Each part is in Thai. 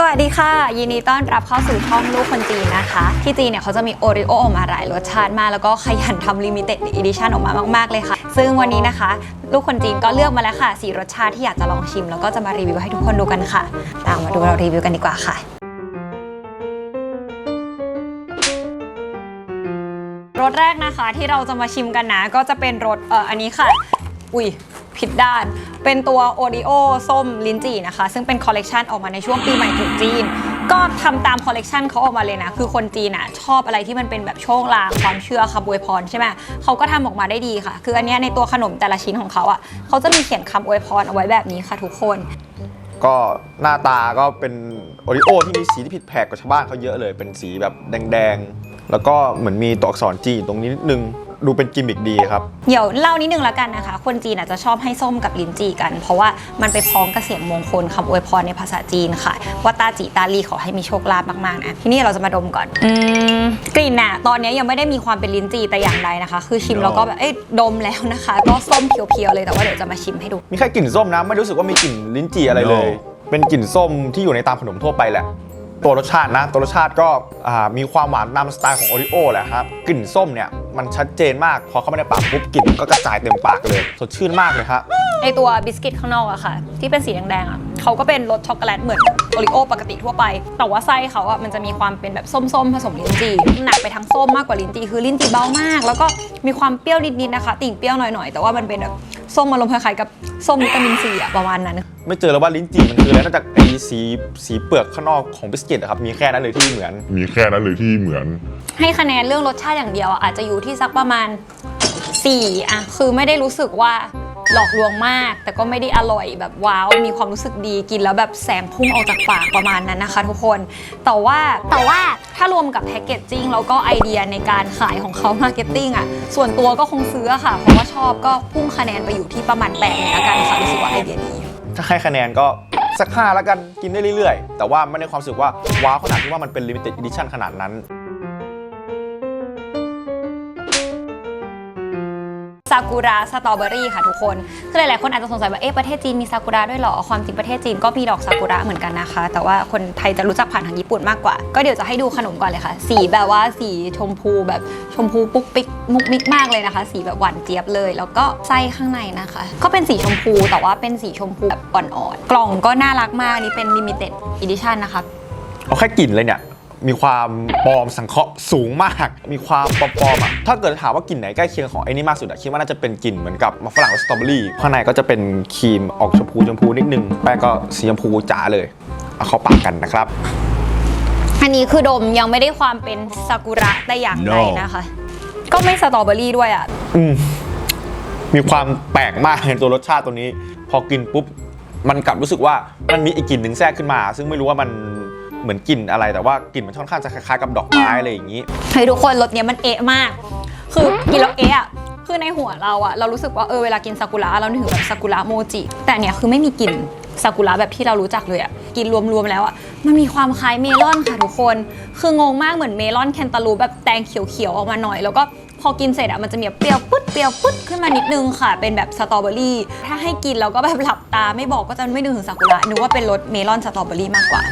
สวัสดีค่ะ ยินดีต้อนรับเข้าสู่ช่องลูกคนจีนนะคะ ที่จีนเนี่ยเขาจะมีโอริโอออกมาหลายรสชาติมาก แล้วก็ขยันทำลิมิเต็ดอีดิชันออกมามาก ๆ เลยค่ะ ซึ่งวันนี้นะคะ ลูกคนจีนก็เลือกมาแล้วค่ะสีรสชาติที่อยากจะลองชิม แล้วก็จะมารีวิวให้ทุกคนดูกันค่ะ ตามมาดูเรารีวิวกันดีกว่าค่ะรสแรกนะคะที่เราจะมาชิมกันนะ ก็จะเป็นรสเอ่ออันนี้ค่ะ อุ้ยผิดด้าน เป็นตัวโอริโอส้มลิ้นจี่นะคะ ซึ่งเป็นคอลเลกชันออกมาในช่วงปีใหม่ตรุษจีน ก็ทำตามคอลเลกชันเขาออกมาเลยนะ คือคนจีนอะชอบอะไรที่มันเป็นแบบโชคลางความเชื่อคำอวยพรใช่ไหมเขาก็ทำออกมาได้ดีค่ะ คืออันนี้ในตัวขนมแต่ละชิ้นของเขาอะเขาจะมีเขียนคำอวยพรเอาไว้แบบนี้ค่ะทุกคน ก็หน้าตาก็เป็นโอริโอที่มีสีที่ผิดแผกกว่าชาวบ้านเขาเยอะเลย เป็นสีแบบแดงๆแล้วก็เหมือนมีตัวอักษรจีนตรงนี้นิดนึง ดูเป็นกิมมิกดีครับ เดี๋ยวเล่านิดนึงแล้วกันนะคะ คนจีนอาจจะชอบให้ส้มกับลิ้นจี่กัน เพราะว่ามันไปพ้องกับเสียงมงคลคำอวยพรในภาษาจีนค่ะ ว่าตาจีตาลีขอให้มีโชคลาภมากๆนะทีนี้เราจะมาดมก่อนอืมกลิ่นน่ะตอนนี้ยังไม่ได้มีความเป็นลิ้นจี่แต่อย่างใดนะคะ คือชิมแล้วก็แบบเอ้ยดมแล้วนะคะ ก็ส้มเพียวๆเลยแต่ว่าเดี๋ยวจะมาชิมให้ดู มีแค่กลิ่นส้มนะไม่รู้สึกว่ามีกลิ่นลิ้นจี่อะไรเลย เป็นกลิ่นส้มที่อยู่ในตามขนมทั่วไปแหละ ตัวรสชาตินะ ตัวรสชาติก็อ่ามีความหวานตามสไตล์ของโอริโอแหละครับ กลิ่นส้มเนี่ย มันชัดเจนมาก พอเข้ามาในปากปุ๊บกลิ่นก็กระจายเต็มปากเลย สดชื่นมากเลยครับไอตัวบิสกิตข้างนอกอะค่ะ ที่เป็นสีแดงๆอะเขาก็เป็นรสช็อกโกแลตเหมือนโอริโอปกติทั่วไป แต่ว่าไส้เขาอะมันจะมีความเป็นแบบส้มๆ ผสมลิ้นจี่หนักไปทางส้มมากกว่าลิ้นจี่คือลิ้นจี่เบามาก แล้วก็มีความเปรี้ยวนิดๆนะคะ ติ่งเปรี้ยวหน่อยๆ แต่ว่ามันเป็นแบบ ส้มอารมณ์คล้ายๆกับส้มวิตามินซีอะประมาณนั้น ไม่เจอแล้วว่าลิ้นจี่มันคืออะไรนอกจากไอ้สีสีเปลือกข้างนอกของบิสกิตอะครับมีแค่นั้นเลยที่เหมือน มีแค่นั้นเลยที่เหมือน ให้คะแนนเรื่องรสชาติอย่างเดียวอะอาจจะอยู่ที่สักประมาณ4อะคือไม่ได้รู้สึกว่า หลอกลวงมาก แต่ก็ไม่ได้อร่อยแบบว้าว มีความรู้สึกดีกินแล้วแบบแสงพุ่งออกจากปากประมาณนั้นนะคะทุกคน แต่ว่าแต่ว่าถ้ารวมกับแพคเกจจิ้งแล้วก็ไอเดียในการขายของเขามาร์เก็ตติ้งอะส่วนตัวก็คงซื้อค่ะ เพราะว่าชอบก็พุ่งคะแนนไปอยู่ที่ประมาณแปดเลยละกันค่ะรู้สึกว่าไอเดียดี ถ้าให้คะแนนก็สักห้าแล้วกันกินได้เรื่อยๆ แต่ว่าไม่ได้ความรู้สึกว่าว้าวขนาดที่ว่ามันเป็น limited edition ขนาดนั้น ซากุระสตรอเบอรี่ค่ะทุกคน คือหลายๆคนอาจจะสงสัยว่า เอ๊ะ ประเทศจีนมีซากุระด้วยเหรอ ความจริงประเทศจีนก็มีดอกซากุระเหมือนกันนะคะ แต่ว่าคนไทยจะรู้จักผ่านทางญี่ปุ่นมากกว่า ก็เดี๋ยวจะให้ดูขนมก่อนเลยค่ะ สีแบบว่าสีชมพูแบบชมพูปุ๊กปิ๊กมุกมิกมากเลยนะคะ สีแบบหวานเจี๊ยบเลย แล้วก็ไส้ข้างในนะคะ ก็เป็นสีชมพู แต่ว่าเป็นสีชมพูแบบอ่อนๆ กล่องก็น่ารักมาก นี่เป็น limited edition นะคะ เอาแค่กลิ่นเลยเนี่ย มีความปลอมสังเคราะห์สูงมาก มีความปลอมๆอะถ้าเกิดถามว่ากลิ่นไหนใกล้เคียงของไอ้นี่มากสุดอะคิดว่าน่าจะเป็นกลิ่นเหมือนกับมะฝรั่งรสสตรอเบอรี่ข้างในก็จะเป็นครีมออกชมพูชมพูนิดนึงแป้งก็สีชมพูจ๋าเลยเอาเข้าปากกันนะครับ อันนี้คือดมยังไม่ได้ความเป็นซากุระแต่อย่างใด No นะคะ ก็ไม่สตรอเบอรี่ด้วยอะ อืมมีความแปลกมากในตัวรสชาติตัวนี้ พอกินปุ๊บ มันกลับรู้สึกว่ามันมีอีกกลิ่นหนึ่งแทรกขึ้นมา ซึ่งไม่รู้ว่ามัน เหมือนกลิ่นอะไรแต่ว่ากลิ่นมันค่อนข้างจะคล้ายๆกับดอกไม้อะไรอย่างนี้ เฮ้ยทุกคนรสเนี้ยมันเอะมาก คือกินแล้วเอะอะคือในหัวเราอะเรารู้สึกว่าเออเวลากินซากุระเรานึกถึงแบบซากุระโมจิ แต่เนี้ยคือไม่มีกลิ่นซากุระแบบที่เรารู้จักเลยอะกินรวมๆแล้วอะมันมีความคล้ายเมลอนค่ะทุกคน คืองงมากเหมือนเมลอนแคนตาลูปแบบแตงเขียวๆออกมาหน่อย แล้วก็พอกินเสร็จอะมันจะมีเปรี้ยวปึ๊ดเปรี้ยวปึ๊ดขึ้นมานิดนึงค่ะ เป็นแบบสตรอเบอรี่ ถ้าให้กินแล้วก็แบบหลับตาไม่บอกก็จะไม่นึกถึงซากุระนึกว่าเป็นรสเมลอนสตรอเบอรี่มากกว่า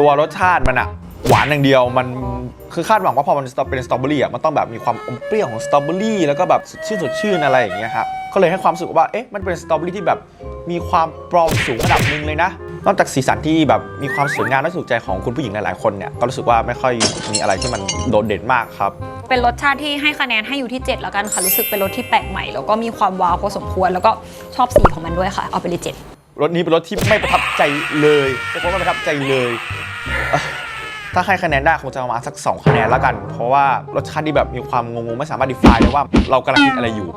ตัวรสชาติมันอะหวานอย่างเดียวมันคือคาดหวังว่าพอมันเป็นสตรอเบอรี่อะมันต้องแบบมีความอมเปรี้ยวของสตรอเบอรี่แล้วก็แบบสดชื่นสดชื่นอะไรอย่างเงี้ยครับก็เลยให้ความรู้สึกว่าเอ๊ะมันเป็นสตรอเบอรี่ที่แบบมีความปลอมสูงระดับหนึ่งเลยนะ นอกจากสีสันที่แบบมีความสวยงามและถูกใจของคุณผู้หญิงหลายๆคนเนี่ยก็รู้สึกว่าไม่ค่อยมีอะไรที่มันโดดเด่นมากครับเป็นรสชาติที่ให้คะแนนให้อยู่ที่ 7 แล้วกันค่ะรู้สึกเป็นรสที่แปลกใหม่แล้วก็มีความว้าวพอสมควร แล้วก็ชอบสีของมันด้วยค่ะเอาไปเลยเจ็ดรถนี้เป็นรถที่ไม่ประทับใจเลยเพราะว่าไม่ประทับใจเลยเอ่อ ถ้าให้คะแนนได้คงจะประมาณสัก 2 คะแนนแล้วกัน เพราะว่ารสชาติที่แบบมีความงงๆไม่สามารถ define ได้ว่าเรากำลังกินอะไรอยู่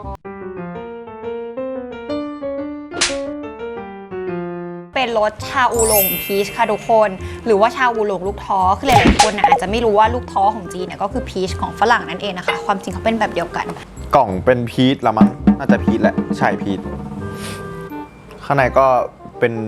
เป็นรสชาอูหลงพีชค่ะทุกคน หรือว่าชาอูหลงลูกท้อคือหลายๆคนน่ะอาจจะไม่รู้ว่าลูกท้อของจีนเนี่ยก็คือพีชของฝรั่งนั่นเองนะคะ ความจริงเขาเป็นแบบเดียวกัน กล่องเป็นพีชละมั้งน่าจะพีชแหละใช่พีชข้างในก็ เป็น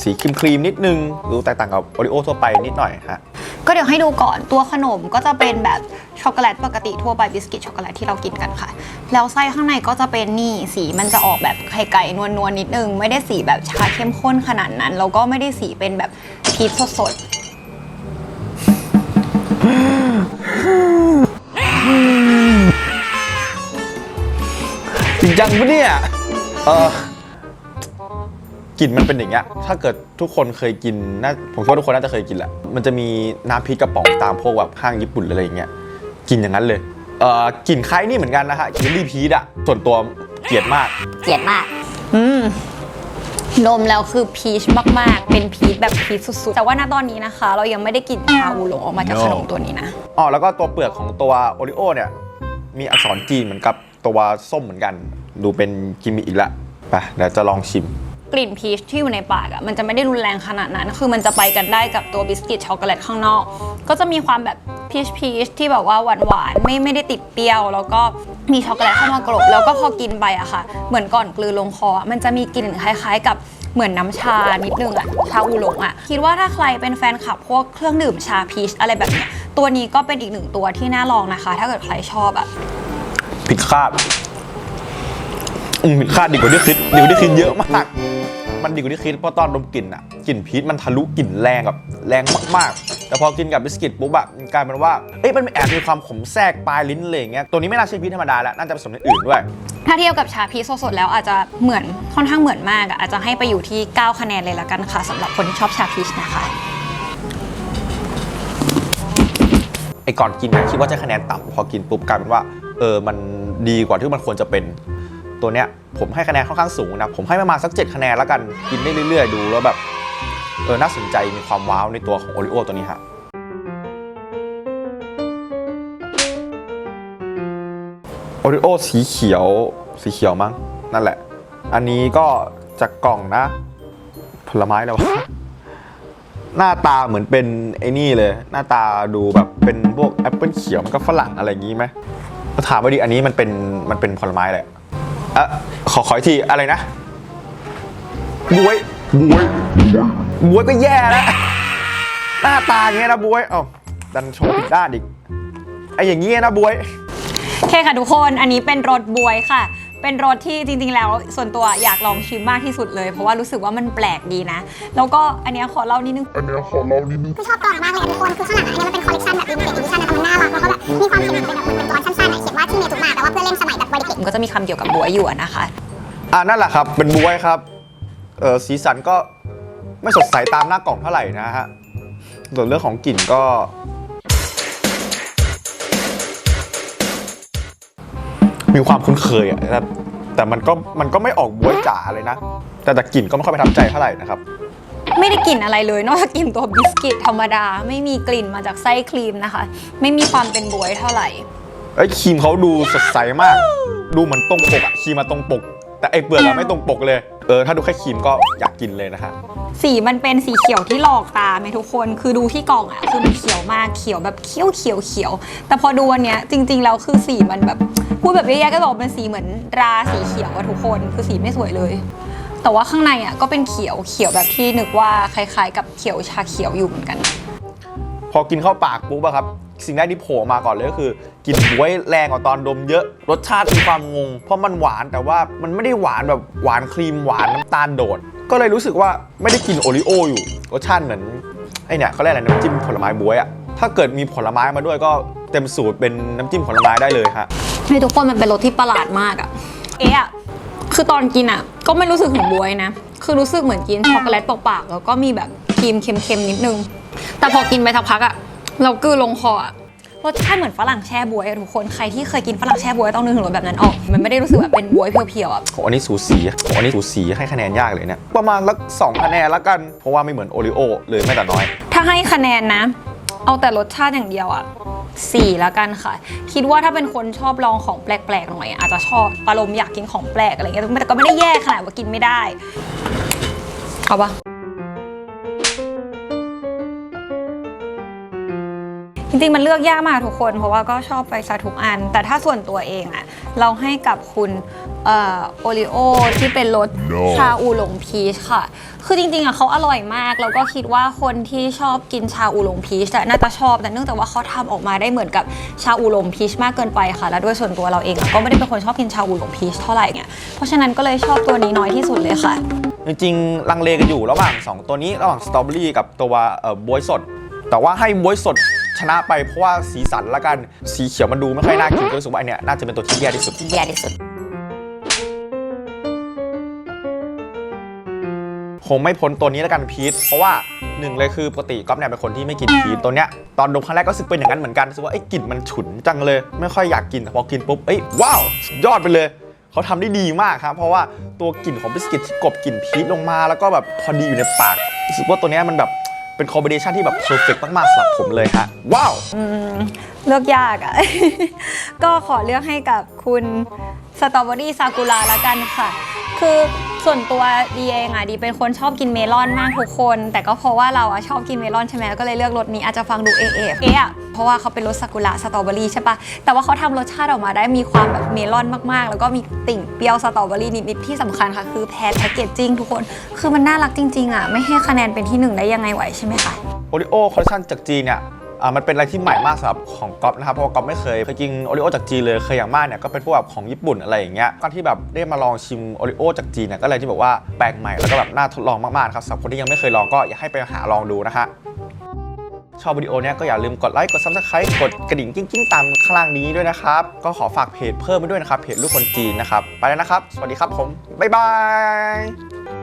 สีครีมครีมๆนิดนึง ดูแตกต่างกับโอริโอทั่วไปนิดหน่อยฮะก็เดี๋ยวให้ดูก่อนตัวขนมก็จะเป็นแบบช็อกโกแลตปกติทั่วไปบิสกิตช็อกโกแลตที่เรากินกันค่ะ แล้วไส้ข้างในก็จะเป็นนี่สีมันจะออกแบบไข่ไก่นวลๆนิดนึง ไม่ได้สีแบบชาเข้มข้นขนาดนั้นแล้วก็ไม่ได้สีเป็นแบบพีชสดๆจริงจังปะเนี่ยเออ กลิ่นมันเป็นอย่างเงี้ย ถ้าเกิดทุกคนเคยกินน่าผมคิดว่าทุกคนน่าจะเคยกินแหละ มันจะมีน้ำพริกกระป๋องตามพวกแบบห้างญี่ปุ่นหรืออะไรอย่างเงี้ย กินอย่างนั้นเลย เออกลิ่นคล้ายนี่เหมือนกันนะฮะคิลลี่พีชอะส่วนตัวเกลียดมาก เกลียดมาก อืมนมแล้วคือพีชมาก ๆ เป็นพีชแบบพีชสุด ๆ แต่ว่าณตอนนี้นะคะ เรายังไม่ได้กลิ่นชาอูหลงออกมาจาก No ขนมตัวนี้นะ อ๋อ แล้วก็ตัวเปลือกของตัวโอริโอเนี่ย มีอักษรจีนเหมือนกับตัวส้มเหมือนกัน ดูเป็นกิมมิคอีกละ ไป เดี๋ยวจะลองชิม กลิ่นพีชที่อยู่ในปากอะ่ะมันจะไม่ได้รุนแรงขนาดนั้น คือมันจะไปกันได้กับตัวบิสกิตช็อกโกแลตข้างนอก ก็จะมีความแบบพีชพีชที่แบบว่าหวานหวานไม่ไม่ได้ติดเปรี้ยว แล้วก็มีช็อกโกแลตเข้ามากรบแล้วก็พอกินไปอะค่ะ เหมือนก่อนกลืนลงคอ มันจะมีกลิ่นคล้าย ๆ กับเหมือนน้ำชานิดนึงอะชาอูหลงอะคิดว่าถ้าใครเป็นแฟนคลับพวกเครื่องดื่มชาพีชอะไรแบบเนี้ยตัวนี้ก็เป็นอีกหนึ่งตัวที่น่าลองนะคะ ถ้าเกิดใครชอบอะผิดคาด อืมผิดคาดดีกว่าที่คิดดีกว่าที่คิดเยอะมาก มันดีกว่าที่คิดเพราะตอนดมกลิ่นอะกลิ่นพีชมันทะลุกลิ่นแรงแบบแรงมากๆ แต่พอกินกับบิสกิตปุ๊บอะมันกลายเป็นว่าเอ้ยมันแอบมีความขมแทรกปลายลิ้นเลยอย่างเงี้ยตัวนี้ไม่น่าใช่พีชธรรมดาแล้วน่าจะผสมอย่างอื่นด้วย ถ้าเทียบกับชาพีชสดๆแล้วอาจจะเหมือนค่อนข้างเหมือนมากอะอาจจะให้ไปอยู่ที่ 9 คะแนนเลยละกันค่ะสำหรับคนที่ชอบชาพีชนะคะไอ้ก่อนกินนะคิดว่าจะคะแนนต่ำพอกินปุ๊บกลายเป็นว่าเออมันดีกว่าที่มันควรจะเป็น ตัวเนี้ยผมให้คะแนนค่อนข้างสูงนะ ผมให้ประมาณสัก 7 คะแนนแล้วกัน กินได้เรื่อยๆ ดูแล้วแบบเออน่าสนใจมีความว้าวในตัวของโอริโอตัวนี้ฮะโอริโอสีเขียวสีเขียวมั้งนั่นแหละ อันนี้ก็จากกล่องนะ ผลไม้แล้ววะหน้าตาเหมือนเป็นไอ้นี่เลย หน้าตาดูแบบเป็นพวกแอปเปิลเขียวมันก็ฝรั่งอะไรอย่างงี้ไหมถามว่าดิอันนี้มันเป็นมันเป็นผลไม้แหละ อะขอขออีกทีอะไรนะบวยบวยบวยก็แย่แล้วหน้าตาอย่างเงี้ยนะบวยเอ้าดันโชว์ผิดด้านอีกไอ้อย่างเงี้ยนะบวย โอเคค่ะทุกคนอันนี้เป็นรสบวยค่ะ เป็นรสที่จริงๆแล้วส่วนตัวอยากลองชิมมากที่สุดเลย เพราะว่ารู้สึกว่ามันแปลกดีนะ แล้วก็อันเนี้ยขอเล่านิดนึง อันเนี้ยขอเล่านิดนึง คือชอบกล่องมากเลยอะทุกคน คือข้างหลังอะอันนี้มันเป็นคอลเลคชันแบบ limited edition อะแต่มันน่ารักแล้วก็แบบมีความเขียนเป็นแบบเป็นตัวอันสั้นๆ อะเขียนว่าที่เมจุมาแปลว่าเพื่อนเล่นสมัยแบบวัยเด็กมันก็จะมีคำเกี่ยวกับบวยอยู่อะนะคะ อ่านั่นแหละครับ เป็นบวยครับเออสีสันก็ไม่สดใสตามหน้ากล่องเท่าไหร่นะฮะส่วนเรื่องของกลิ่นก็ มีความคุ้นเคยอะแต่แต่มันก็มันก็ไม่ออกบวยจ๋าเลยนะ แต่แต่กลิ่นก็ไม่ค่อยประทับใจเท่าไหร่นะครับ ไม่ได้กลิ่นอะไรเลย นอกจากกลิ่นตัวบิสกิตธรรมดา ไม่มีกลิ่นมาจากไส้ครีมนะคะ ไม่มีความเป็นบวยเท่าไหร่ เอ้ยครีมเขาดูสดใสมาก ดูเหมือนตรงปกอะครีมมาตรงปก แต่ไอเปลือกอะไม่ตรงปกเลย เออ ถ้าดูแค่ครีมก็อยากกินเลยนะฮะ สีมันเป็นสีเขียวที่หลอกตาไหมทุกคน คือดูที่กล่องอะคือมันเขียวมาก เขียวแบบเขียวเขียวเขียว แต่พอดูอันเนี้ยจริงๆแล้วคือสีมันแบบ พูดแบบแย่ๆก็บอกเป็นสีเหมือนราสีเขียวอะทุกคน คือสีไม่สวยเลย แต่ว่าข้างในอะก็เป็นเขียว เขียวแบบที่นึกว่าคล้ายๆ กับเขียวชาเขียวอยู่เหมือนกัน พอกินเข้าปากปุ๊บอะครับ สิ่งแรกที่โผล่มาก่อนเลยก็คือ กลิ่นบวยแรงกว่าตอนดมเยอะ รสชาติมีความงง เพราะมันหวานแต่ว่ามันไม่ได้หวานแบบหวานครีมหวานน้ำตาลโดด ก็เลยรู้สึกว่าไม่ได้กินโอริโออยู่ รสชาติเหมือนไอเนี่ยเขาเรียกอะไรน้ำจิ้มผลไม้บวยอะถ้าเกิดมีผลไม้มาด้วยก็เต็มสูตรเป็นน้ำจิ้มผลไม้ได้เลยฮะให้ทุกคนมันเป็นรสที่ประหลาดมากอะเอะอะคือตอนกินอะก็ไม่รู้สึกถึงบวยนะ คือรู้สึกเหมือนกินช็อกโกแลตเปล่าๆแล้วก็มีแบบครีมเค็มๆนิดนึง แต่พอกินไปสักพักอะเรากลืนลงคออะ รสชาติเหมือนฝรั่งแช่บวยอะทุกคนใครที่เคยกินฝรั่งแช่บวยต้องนึกถึงรสแบบนั้นออก มันไม่ได้รู้สึกแบบเป็นบวยเพียวๆอะโหอันนี้สูสีโหอันนี้สูสีให้คะแนนยากเลยเนี่ยประมาณลักสองคะแนนละกัน เพราะว่าไม่เหมือนโอริโอเลยแม้แต่น้อย ถ้าให้คะแนนนะ เอาแต่รสชาติอย่างเดียวอะสี่แล้วกันค่ะ คิดว่าถ้าเป็นคนชอบลองของแปลกๆหน่อยอะอาจจะชอบอารมณ์อยากกินของแปลกอะไรเงี้ยแต่ก็ไม่ได้แย่ขนาดว่ากินไม่ได้เอาปะ จริงๆ มันเลือกยากมากทุกคน เพราะว่าก็ชอบไปซะทุกอัน แต่ถ้าส่วนตัวเองอะเราให้กับคุณโอริโอที่เป็นรส No ชาอูหลงพีชค่ะ คือจริงๆอะเขาอร่อยมาก แล้วก็คิดว่าคนที่ชอบกินชาอูหลงพีชอะน่าจะชอบ แต่เนื่องจากว่าเขาทำออกมาได้เหมือนกับชาอูหลงพีชมากเกินไปค่ะ และด้วยส่วนตัวเราเองอะก็ไม่ได้เป็นคนชอบกินชาอูหลงพีชเท่าไหร่เนี่ยเพราะฉะนั้นก็เลยชอบตัวนี้น้อยที่สุดเลยค่ะ จริงๆ ลังเลกันอยู่ระหว่าง 2 ตัวนี้ระหว่างสตรอเบอรี่กับตัวเอ่อบวยสด แต่ว่าให้บวยสด ชชนะไปเพราะว่าสีสันละกันสีเขียวมันดูไม่ค่อยน่ากินก็รู้สึกว่าอันเนี้ยน่าจะเป็นตัวที่แย่ที่สุด แย่ที่สุด คงไม่พ้นตัวนี้แล้วกันพีทเพราะว่าหนึ่งเลยคือปกติก๊อฟเนี่ยเป็นคนที่ไม่กินพีทตัวเนี้ยตอนดมครั้งแรกก็รู้สึกเป็นอย่างนั้นเหมือนกันรู้สึกว่าไอ้ยกลิ่นมันฉุนจังเลย ไม่ค่อยอยากกินแต่พอกินปุ๊บเอ้ยว้าวสุดยอดไปเลย เขาทำได้ดีมากครับ เพราะว่าตัวกลิ่นของบิสกิตที่กลบกลิ่นพีทลงมา แล้วก็แบบพอดีอยู่ในปากรู้สึกว่าตัวเนี้ยมันแบบ เป็นคอมบิเนชันที่แบบเพอร์เฟกมากๆสำหรับผมเลยฮะว้าว เลือกยากอะ ก็ขอเลือกให้กับคุณสตรอเบอรี่ซากุระละกันค่ะ คือ ส่วนตัวดีเองอะดีเป็นคนชอบกินเมลอนมากทุกคน แต่ก็เพราะว่าเราอะชอบกินเมลอนใช่ไหมก็เลยเลือกรสนี้อาจจะฟังดูเอเอเอะเพราะว่าเขาเป็นรสซากุระสตรอเบอรี่ใช่ปะแต่ว่าเขาทำรสชาติออกมาได้มีความแบบเมลอนมากๆ แล้วก็มีติ่งเปรี้ยวสตรอเบอรี่นิดๆที่สำคัญค่ะ คือแพรแพคเกจจิ้งทุกคน คือมันน่ารักจริงๆอะไม่ให้คะแนนเป็นที่หนึ่งได้ยังไงไหวใช่ไหมคะโอริโอคอลเลคชันจากจีนเนี่ย อ่ามันเป็นอะไรที่ใหม่มากสำหรับของก๊อฟนะครับเพราะว่าก๊อฟไม่เคยเคยกินโอริโอจากจีนเลยเคยอย่างมากเนี่ยก็เป็นพวกแบบของญี่ปุ่นอะไรอย่างเงี้ยการที่แบบได้มาลองชิมโอริโอจากจีนเนี่ยก็เลยที่แบบว่าแปลกใหม่แล้วก็แบบน่าทดลองมากๆครับสำหรับคนที่ยังไม่เคยลองก็อยากให้ไปหาลองดูนะฮะชอบวิดีโอเนี้ยก็อย่าลืมกดไลค์กด subscribe กดกระดิ่งกิ้งๆ ตามข้างล่างนี้ด้วยนะครับ ก็ขอฝากเพจเพิ่มไปด้วยนะครับ เพจลูกคนจีนนะครับ ไปแล้วนะครับ สวัสดีครับผม บ๊ายบาย